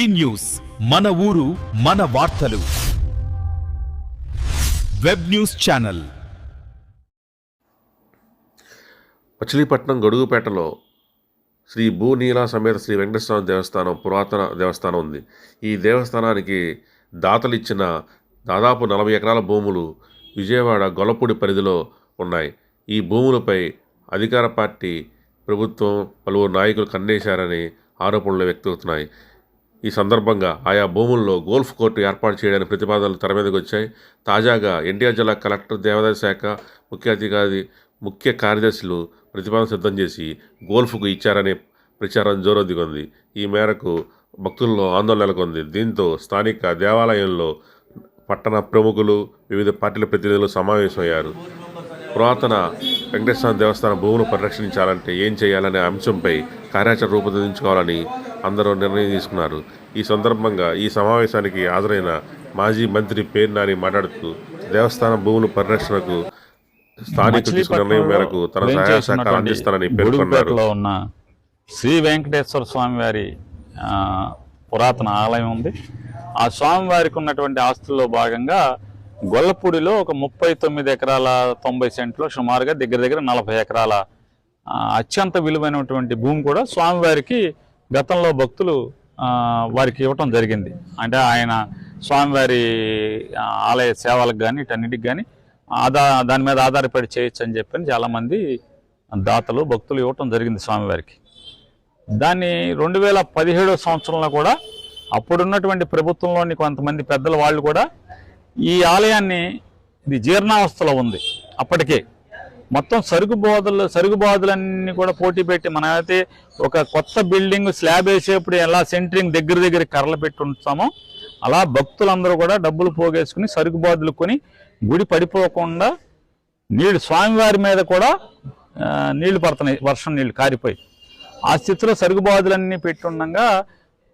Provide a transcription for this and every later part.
ఈ న్యూస్. మన ఊరు మన వార్తలు. Web news channel. మచిలీపట్నం గడుగుపేటలో శ్రీ భూనీల సమేత శ్రీ వెంకటేశ్వర దేవస్థానం పురాతన దేవస్థానం ఉంది. ఈ దేవస్థానానికి దాతలు ఇచ్చిన దాదాపు నలభై ఎకరాల భూములు విజయవాడ గొల్లపూడి పరిధిలో ఉన్నాయి. ఈ భూములపై అధికార పార్టీ ప్రభుత్వం పలువురు నాయకులు కన్నేశారని ఆరోపణలు వ్యక్తమవుతున్నాయి. ఈ సందర్భంగా ఆయా భూముల్లో గోల్ఫ్ కోర్టు ఏర్పాటు చేయడానికి ప్రతిపాదనలు తెర మీదకి వచ్చాయి. తాజాగా ఎన్టీఆర్ జిల్లా కలెక్టర్ దేవాదాయ శాఖ ముఖ్య అధికారి ముఖ్య కార్యదర్శులు ప్రతిపాదన సిద్ధం చేసి గోల్ఫ్కు ఇచ్చారనే ప్రచారం జోరొద్దుకుంది ఈ మేరకు భక్తుల్లో ఆందోళన నెలకొంది. దీంతో స్థానిక దేవాలయంలో పట్టణ ప్రముఖులు వివిధ పార్టీల ప్రతినిధులు సమావేశమయ్యారు. పురాతన వెంకటేశ్వర దేవస్థానం భూములు పరిరక్షించాలంటే ఏం చేయాలనే అంశంపై కార్యాచరణ రూపొందించుకోవాలని అందరూ నిర్ణయం తీసుకున్నారు. ఈ సందర్భంగా ఈ సమావేశానికి హాజరైన మాజీ మంత్రి పేరు నాని మాట్లాడుతూ దేవస్థానం భూముల పరిరక్షణకు తీసుకున్న నిర్ణయం మేరకు తన సహాయ సహకారం అందిస్తానని పేర్కొన్నారు. ఉన్న శ్రీ వెంకటేశ్వర స్వామి వారి పురాతన ఆలయం ఉంది. ఆ స్వామివారికి ఉన్నటువంటి ఆస్తుల్లో భాగంగా గొల్లపూడిలో ఒక ముప్పై తొమ్మిది ఎకరాల తొంభై సెంట్లో సుమారుగా దగ్గర దగ్గర నలభై ఎకరాల అత్యంత విలువైనటువంటి భూమి కూడా స్వామివారికి గతంలో భక్తులు వారికి ఇవ్వటం జరిగింది. అంటే ఆయన స్వామివారి ఆలయ సేవలకు కానీ ఇటన్నిటికి కానీ ఆదా దాని మీద ఆధారపడి చేయొచ్చు అని చెప్పని చాలామంది దాతలు భక్తులు ఇవ్వటం జరిగింది స్వామివారికి. దాన్ని రెండు వేల పదిహేడో సంవత్సరంలో కూడా అప్పుడున్నటువంటి ప్రభుత్వంలోని కొంతమంది పెద్దల వాళ్ళు కూడా ఈ ఆలయాన్ని ఇది జీర్ణావస్థలో ఉంది. అప్పటికే మొత్తం సరుకు బోధలు సరుకు బోధలన్నీ కూడా పోటీ పెట్టి మనమైతే ఒక కొత్త బిల్డింగ్ స్లాబ్ వేసేప్పుడు ఎలా సెంటరింగ్ దగ్గర దగ్గర కర్రలు పెట్టి ఉంచుతామో అలా భక్తులందరూ కూడా డబ్బులు పోగేసుకుని సరుకు బోధలు కొని గుడి పడిపోకుండా నీళ్ళు స్వామివారి మీద కూడా నీళ్ళు పడుతున్నాయి వర్షం నీళ్ళు కారిపోయి. ఆ స్థితిలో సరుకు బాధలన్నీ పెట్టుండగా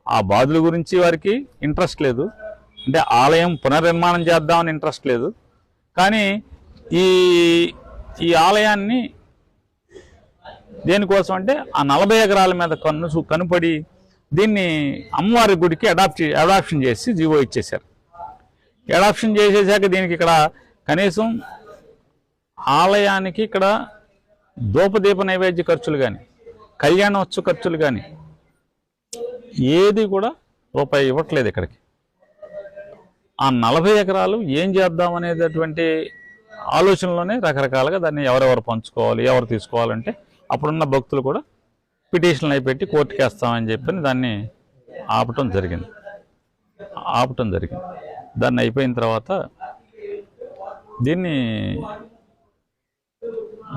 ఆ బాధల గురించి వారికి ఇంట్రెస్ట్ లేదు. అంటే ఆలయం పునర్నిర్మాణం చేద్దామని ఇంట్రెస్ట్ లేదు. కానీ ఈ ఈ ఆలయాన్ని దేనికోసం అంటే ఆ నలభై ఎకరాల మీద కన్ను కనుపడి దీన్ని అమ్మవారి గుడికి అడాప్ట్ అడాప్షన్ చేసి జీవో ఇచ్చేశారు. అడాప్షన్ చేసేసాక దీనికి ఇక్కడ కనీసం ఆలయానికి ఇక్కడ దూపదీప నైవేద్య ఖర్చులు కానీ కళ్యాణోత్సవ ఖర్చులు కానీ ఏది కూడా రూపాయి ఇవ్వట్లేదు ఇక్కడికి. ఆ నలభై ఎకరాలు ఏం చేద్దాం అనేటటువంటి ఆలోచనలోనే రకరకాలుగా దాన్ని ఎవరెవరు పంచుకోవాలి ఎవరు తీసుకోవాలంటే అప్పుడున్న భక్తులు కూడా పిటిషన్లు అయిపెట్టి కోర్టుకి వేస్తామని చెప్పి దాన్ని ఆపటం జరిగింది. ఆపటం జరిగింది. దాన్ని అయిపోయిన తర్వాత దీన్ని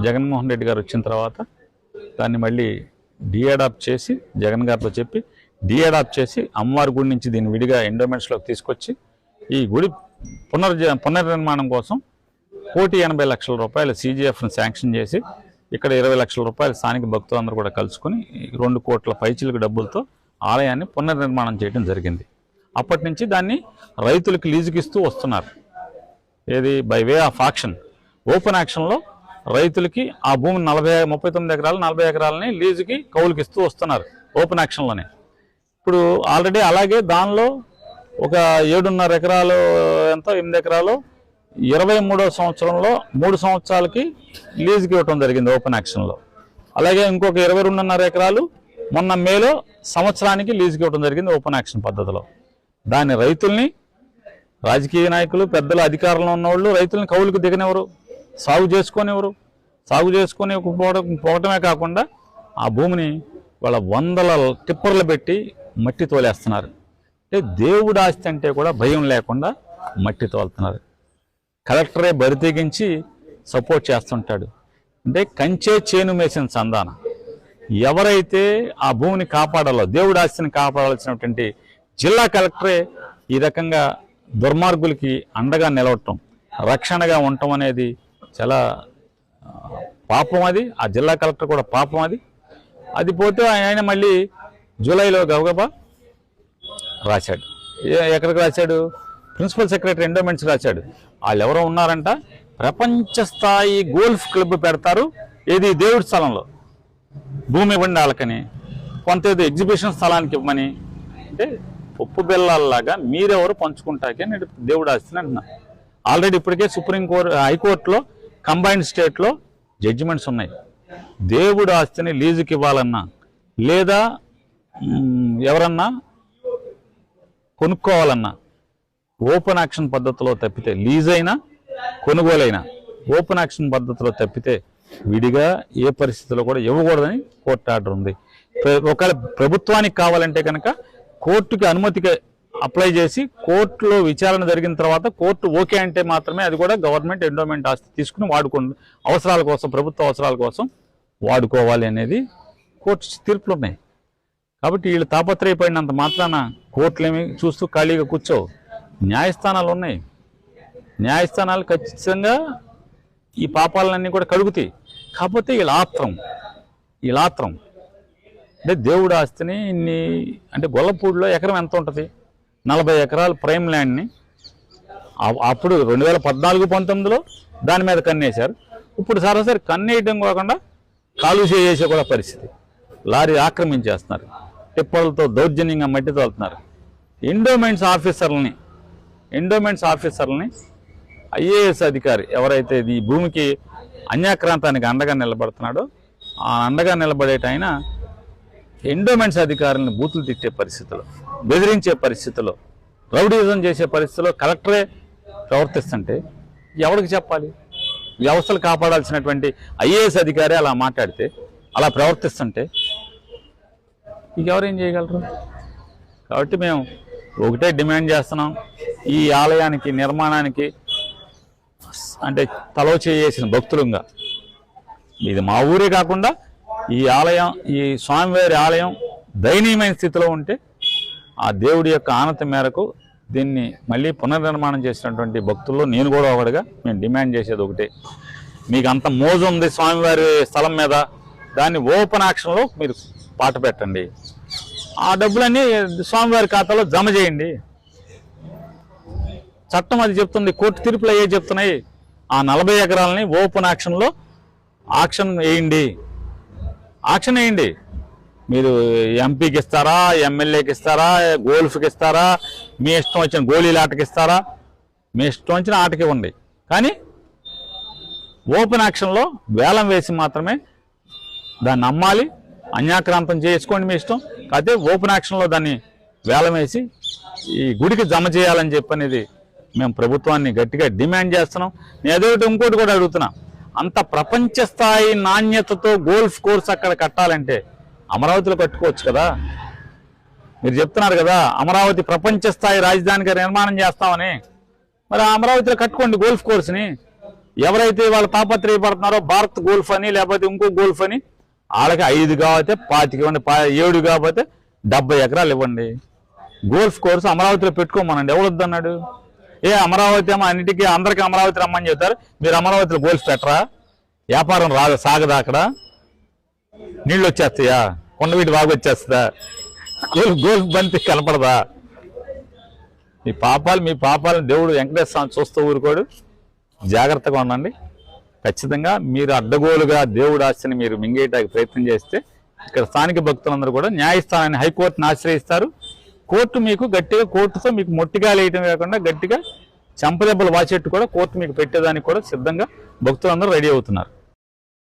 జగన్మోహన్ రెడ్డి గారు వచ్చిన తర్వాత దాన్ని మళ్ళీ డిఅడాప్ట్ చేసి జగన్ గారితో చెప్పి డిఅడాప్ట్ చేసి అమ్మవారి గుడి నుంచి దీన్ని విడిగా ఎండోమెంట్స్లోకి తీసుకొచ్చి ఈ గుడి పునర్జ పునర్నిర్మాణం కోసం కోటి ఎనభై లక్షల రూపాయలు సీజీఎఫ్ను శాంక్షన్ చేసి ఇక్కడ ఇరవై లక్షల రూపాయలు స్థానిక భక్తులందరూ కూడా కలుసుకుని రెండు కోట్ల పైచిలకు డబ్బులతో ఆలయాన్ని పునర్నిర్మాణం చేయడం జరిగింది. అప్పటి నుంచి దాన్ని రైతులకు లీజుకి ఇస్తూ వస్తున్నారు. ఏది? By way of auction open యాక్షన్లో రైతులకి ఆ భూమిని నలభై ముప్పై తొమ్మిది ఎకరాలు నలభై ఎకరాలని లీజుకి కౌలుకి ఇస్తూ వస్తున్నారు ఓపెన్ యాక్షన్లోనే ఇప్పుడు ఆల్రెడీ అలాగే దానిలో ఒక ఏడున్నర ఎకరాలు ఎంత ఎనిమిది ఎకరాలు ఇరవై మూడో సంవత్సరంలో మూడు సంవత్సరాలకి లీజుకి ఇవ్వటం జరిగింది ఓపెన్ యాక్షన్లో. అలాగే ఇంకొక ఇరవై రెండున్నర ఎకరాలు మొన్న మేలో సంవత్సరానికి లీజుకి ఇవ్వడం జరిగింది ఓపెన్ యాక్షన్ పద్ధతిలో. దాని రైతుల్ని రాజకీయ నాయకులు పెద్దలు అధికారంలో ఉన్నవాళ్ళు రైతులను కౌలుకు దిగనివ్వరు సాగు చేసుకొనివ్వరు. సాగు చేసుకొని పోవడం పోవటమే కాకుండా ఆ భూమిని వాళ్ళ వందల టిప్పర్లు పెట్టి మట్టి తోలేస్తున్నారు. అంటే దేవుడు ఆస్తి అంటే కూడా భయం లేకుండా మట్టి తోలుతున్నారు. కలెక్టరే బరితెగించి సపోర్ట్ చేస్తుంటాడు. అంటే కంచే చేను మేసిన సంధాన. ఎవరైతే ఆ భూమిని కాపాడాలో దేవుడు ఆస్తిని కాపాడాల్సినటువంటి జిల్లా కలెక్టరే ఈ రకంగా దుర్మార్గులకి అండగా నిలవటం రక్షణగా ఉండటం అనేది చాలా పాపం అది. ఆ జిల్లా కలెక్టర్ కూడా పాపం అది. అది పోతే ఆయన మళ్ళీ జూలైలో గబగబా రాశాడు. ఎక్కడికి రాశాడు? ప్రిన్సిపల్ సెక్రటరీ ఎండోమెంట్స్ రాశాడు. వాళ్ళు ఎవరో ఉన్నారంట? ప్రపంచ స్థాయి గోల్ఫ్ క్లబ్ పెడతారు. ఏది దేవుడి స్థలంలో? భూమి ఇవ్వండి వాళ్ళకని. కొంత ఏదో ఎగ్జిబిషన్ స్థలానికి ఇవ్వమని. అంటే పప్పు బెల్లాల్లాగా మీరెవరు పంచుకుంటాకే నేను దేవుడు ఆస్తిని అంటున్నా. ఆల్రెడీ ఇప్పటికే సుప్రీం కోర్టు హైకోర్టులో కంబైన్డ్ స్టేట్లో జడ్జిమెంట్స్ ఉన్నాయి. దేవుడు ఆస్తిని లీజుకి ఇవ్వాలన్నా లేదా ఎవరన్నా కొనుక్కోవాలన్నా ఓపెన్ యాక్షన్ పద్ధతిలో తప్పితే లీజ్ అయినా కొనుగోలైనా ఓపెన్ యాక్షన్ పద్ధతిలో తప్పితే విడిగా ఏ పరిస్థితిలో కూడా ఇవ్వకూడదని కోర్టు ఆర్డర్ ఉంది. ప్ర- ఒకవేళ ప్రభుత్వానికి కావాలంటే కనుక కోర్టుకి అనుమతికి అప్లై చేసి కోర్టులో విచారణ జరిగిన తర్వాత కోర్టు ఓకే అంటే మాత్రమే అది కూడా గవర్నమెంట్ ఎండోమెంట్ ఆస్తి తీసుకుని వాడుకోండి. అవసరాల కోసం ప్రభుత్వ అవసరాల కోసం వాడుకోవాలి అనేది కోర్టు తీర్పులు ఉన్నాయి కాబట్టి వీళ్ళు తాపత్రయపడినంత మాత్రాన కోర్టులేమి చూస్తూ ఖాళీగా కూర్చోవు న్యాయస్థానాలు ఉన్నాయి న్యాయస్థానాలు ఖచ్చితంగా ఈ పాపాలన్నీ కూడా కడుగుతాయి. కాకపోతే ఇలాత్రం ఆత్రం అంటే దేవుడు ఆస్తిని ఇన్ని అంటే గొల్లపూడిలో ఎకరం ఎంత ఉంటుంది? నలభై ఎకరాల ప్రైమ్ ల్యాండ్ని. అప్పుడు రెండు వేల పద్నాలుగు పంతొమ్మిదిలో దాని మీద కన్నేశారు. ఇప్పుడు సరాసరి కన్నేయడం కాకుండా కాలుష్య చేసే కూడా పరిస్థితి. లారీ ఆక్రమించేస్తున్నారు. టిప్పలతో దౌర్జన్యంగా మట్టి తోలుతున్నారు. ఎండోమెంట్స్ ఆఫీసర్లని ఎండోమెంట్స్ ఆఫీసర్లని ఐఏఎస్ అధికారి ఎవరైతే ఈ భూమికి అన్యాక్రాంతానికి అండగా నిలబడుతున్నాడో ఆ అండగా నిలబడేట ఆయన ఎండోమెంట్స్ అధికారులను బూతులు తిట్టే పరిస్థితిలో బెదిరించే పరిస్థితిలో రౌడీజం చేసే పరిస్థితిలో కలెక్టరే ప్రవర్తిస్తుంటే ఎవరికి చెప్పాలి? వ్యవస్థలు కాపాడాల్సినటువంటి ఐఏఎస్ అధికారి అలా మాట్లాడితే అలా ప్రవర్తిస్తుంటే ఇంకెవరేం చేయగలరు? కాబట్టి మేము ఒకటే డిమాండ్ చేస్తున్నాం. ఈ ఆలయానికి నిర్మాణానికి అంటే తలో చేసిన భక్తులుగా. ఇది మా ఊరే కాకుండా ఈ ఆలయం ఈ స్వామివారి ఆలయం దయనీయమైన స్థితిలో ఉంటే ఆ దేవుడి యొక్క ఆనతి మేరకు దీన్ని మళ్ళీ పునర్నిర్మాణం చేసినటువంటి భక్తుల్లో నేను కూడా ఒకటిగా మేము డిమాండ్ చేసేది ఒకటే. మీకు అంత మోజు ఉంది స్వామివారి స్థలం మీద. దాన్ని ఓపెన్ యాక్షన్లో మీరు పాట పెట్టండి. ఆ డబ్బులన్నీ స్వామివారి ఖాతాలో జమ చేయండి. చట్టం అది చెప్తుంది కోర్టు తీర్పులు అయ్యే చెప్తున్నాయి. ఆ నలభై ఎకరాలని ఓపెన్ యాక్షన్లో ఆక్షన్ వేయండి. ఆక్షన్ వేయండి. మీరు ఎంపీకి ఇస్తారా ఎమ్మెల్యేకి ఇస్తారా గోల్ఫ్కి ఇస్తారా మీ ఇష్టం వచ్చిన గోళీల ఆటకి ఇస్తారా? మీ ఇష్టం వచ్చిన ఆటకి ఇవ్వండి. కానీ ఓపెన్ యాక్షన్లో వేలం వేసి మాత్రమే దాన్ని అమ్మాలి అన్యాక్రాంతం చేసుకోండి మీ ఇష్టం. అదే ఓపెన్ యాక్షన్లో దాన్ని వేలమేసి ఈ గుడికి జమ చేయాలని చెప్పనేది మేము ప్రభుత్వాన్ని గట్టిగా డిమాండ్ చేస్తున్నాం. నేను అదొకటి ఇంకోటి కూడా అడుగుతున్నా. అంత ప్రపంచ స్థాయి నాణ్యతతో గోల్ఫ్ కోర్స్ అక్కడ కట్టాలంటే అమరావతిలో కట్టుకోవచ్చు కదా? మీరు చెప్తున్నారు కదా అమరావతి ప్రపంచ స్థాయి రాజధానిగా నిర్మాణం చేస్తామని. మరి అమరావతిలో కట్టుకోండి గోల్ఫ్ కోర్స్ని. ఎవరైతే వాళ్ళు తాపత్రయపడుతున్నారో భారత్ గోల్ఫ్ అని లేకపోతే ఇంకో గోల్ఫ్ అని వాళ్ళకి ఐదు కాకపోతే పాతిక ఇవ్వండి ఏడు కాకపోతే డెబ్బై ఎకరాలు ఇవ్వండి. గోల్ఫ్ కోర్స్ అమరావతిలో పెట్టుకోమనండి ఎవరు వద్దన్నాడు ఏ అమరావతి ఏమో అన్నిటికీ అందరికీ అమరావతి రమ్మని చెప్తారు మీరు అమరావతిలో గోల్ఫ్ పెట్టరా? వ్యాపారం రాదు సాగదా అక్కడ? నీళ్ళు వచ్చేస్తాయా? కొండవీటి బాగా వచ్చేస్తుందా? గోల్ఫ్ గోల్ఫ్ బంతి కనపడదా? మీ పాపాలు మీ పాపాలను దేవుడు వెంకటేశ్వర స్వామి చూస్తూ ఊరుకోడు. జాగ్రత్తగా ఉండండి. ఖచ్చితంగా మీరు అడ్డగోలుగా దేవుడు ఆశని మీరు మింగేయడానికి ప్రయత్నం చేస్తే ఇక్కడ స్థానిక భక్తులందరూ కూడా న్యాయస్థానాన్ని హైకోర్టును ఆశ్రయిస్తారు. కోర్టు మీకు గట్టిగా కోర్టుతో మీకు మొట్టిగా లేయటం కాకుండా గట్టిగా చంపదెబ్బలు వాచేట్టు కూడా కోర్టు మీకు పెట్టేదానికి కూడా సిద్ధంగా భక్తులందరూ రెడీ అవుతున్నారు.